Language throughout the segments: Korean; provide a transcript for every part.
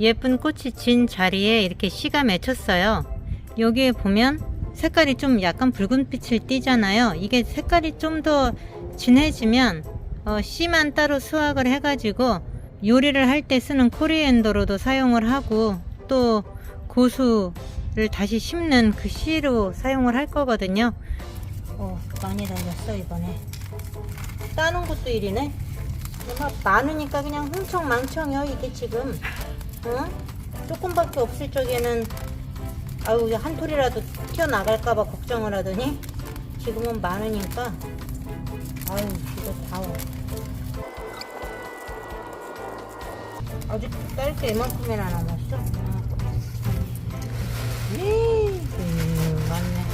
예쁜 꽃이 진 자리에 이렇게 씨가 맺혔어요. 여기에 보면 색깔이 좀 약간 붉은 빛을 띠잖아요. 이게 색깔이 좀 더 진해지면 어, 씨만 따로 수확을 해가지고 요리를 할 때 쓰는 코리앤더로도 사용을 하고 또 고수를 다시 심는 그 씨로 사용을 할 거거든요. 어, 많이 달렸어 이번에. 따는 것도 일이네. 막 많으니까 그냥 흥청망청이요 이게 지금. 어? 조금밖에 없을 적에는 아유 한 톨이라도 튀어나갈까봐 걱정을 하더니 지금은 많으니까 아유 이거 다워. 아직 딸게 이만큼이나 남았어. 음, 맞네.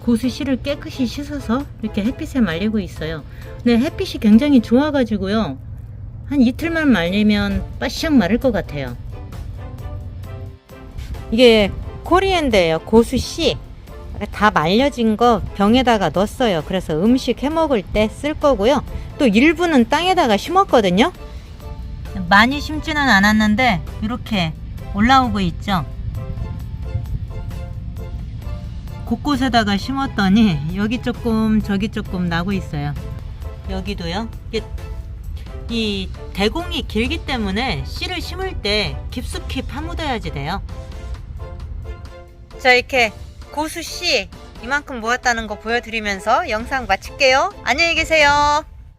고수 씨를 깨끗이 씻어서 이렇게 햇빛에 말리고 있어요. 근데 햇빛이 굉장히 좋아가지고요. 한 이틀만 말리면 바싹 마를 것 같아요. 이게 코리앤더예요. 고수 씨. 다 말려진 거 병에다가 넣었어요. 그래서 음식 해 먹을 때 쓸 거고요. 또 일부는 땅에다가 심었거든요. 많이 심지는 않았는데 이렇게 올라오고 있죠. 곳곳에다가 심었더니 여기 조금 저기 조금 나고 있어요. 여기도요. 이 대공이 길기 때문에 씨를 심을 때 깊숙이 파묻어야지 돼요. 자 이렇게 고수 씨 이만큼 모았다는 거 보여드리면서 영상 마칠게요. 안녕히 계세요.